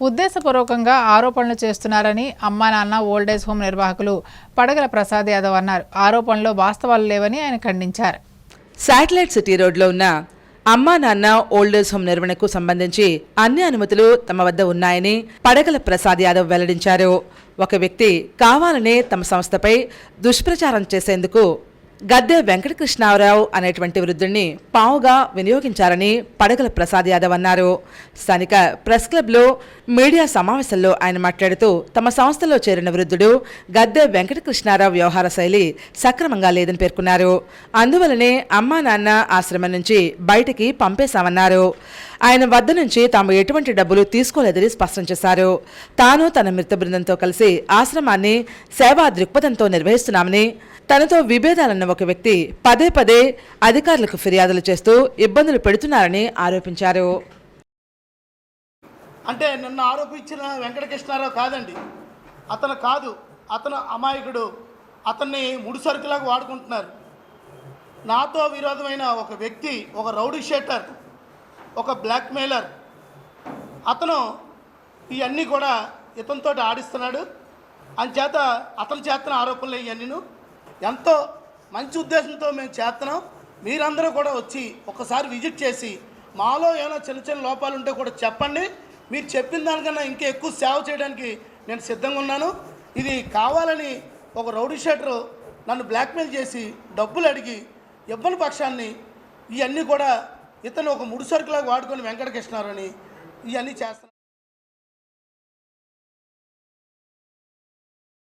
ఉద్దేశపూర్వకంగా ఆరోపణలు చేస్తున్నారని అమ్మా నాన్న ఓల్డేజ్ హోమ్ నిర్వాహకులు పడగల ప్రసాద్ యాదవ్ అన్నారు. ఆరోపణలో వాస్తవాలు లేవని ఆయన ఖండించారు. శాటిలైట్ సిటీ రోడ్లో ఉన్న అమ్మా నాన్న ఓల్డేజ్ హోమ్ నిర్వహణకు సంబంధించి అన్ని అనుమతులు తమ వద్ద ఉన్నాయని పడగల ప్రసాద్ యాదవ్ వెల్లడించారు. ఒక వ్యక్తి కావాలనే తమ సంస్థపై దుష్ప్రచారం చేసేందుకు గద్దె వెంకటకృష్ణారావు అనేటువంటి వృద్ధుడిని పావుగా వినియోగించారని పడగల ప్రసాద్ యాదవ్ అన్నారు. స్థానిక ప్రెస్ క్లబ్లో మీడియా సమావేశంలో ఆయన మాట్లాడుతూ తమ సంస్థలో చేరిన వృద్ధుడు గద్దె వెంకటకృష్ణారావు వ్యవహార శైలి సక్రమంగా లేదని పేర్కొన్నారు. అందువలనే అమ్మా నాన్న ఆశ్రమం నుంచి బయటికి పంపేశామన్నారు. ఆయన వద్ద నుంచి తాము ఎటువంటి డబ్బులు తీసుకోలేదని స్పష్టం చేశారు. తాను తన మృత బృందంతో కలిసి ఆశ్రమాన్ని సేవా దృక్పథంతో నిర్వహిస్తున్నామని తనతో విభేదాలను ఒక వ్యక్తి పదే పదే అధికారులకు ఫిర్యాదులు చేస్తూ ఇబ్బందులు పెడుతున్నారని ఆరోపించారు. అంటే నిన్న ఆరోపించిన వెంకటకృష్ణారావు కాదండి. అతను కాదు. అతను అమాయకుడు. అతన్ని ముడిసరుకులాగా వాడుకుంటున్నారు. నాతో విరోధమైన ఒక వ్యక్తి ఒక రౌడీ షేటర్ ఒక బ్లాక్మెయిలర్. అతను ఇవన్నీ కూడా ఇతనితో ఆడిస్తున్నాడు. అంచేత అతని చేస్తున్న ఆరోపణలు ఇవన్నీను ఎంతో మంచి ఉద్దేశంతో మేము చేస్తున్నాం. మీరందరూ కూడా వచ్చి ఒకసారి విజిట్ చేసి మాలో ఏమైనా చిన్న చిన్న లోపాలు ఉంటే కూడా చెప్పండి. మీరు చెప్పిన దానికన్నా ఇంకా ఎక్కువ సేవ చేయడానికి నేను సిద్ధంగా ఉన్నాను. ఇది కావాలని ఒక రౌడీ షీటరు నన్ను బ్లాక్మెయిల్ చేసి డబ్బులు అడిగి ఇవ్వని పక్షాన్ని ఇవన్నీ కూడా ఇతను ఒక ముడి సరుకులాగా వాడుకొని వెంకటకృష్ణారని ఇవన్నీ చేస్తాను.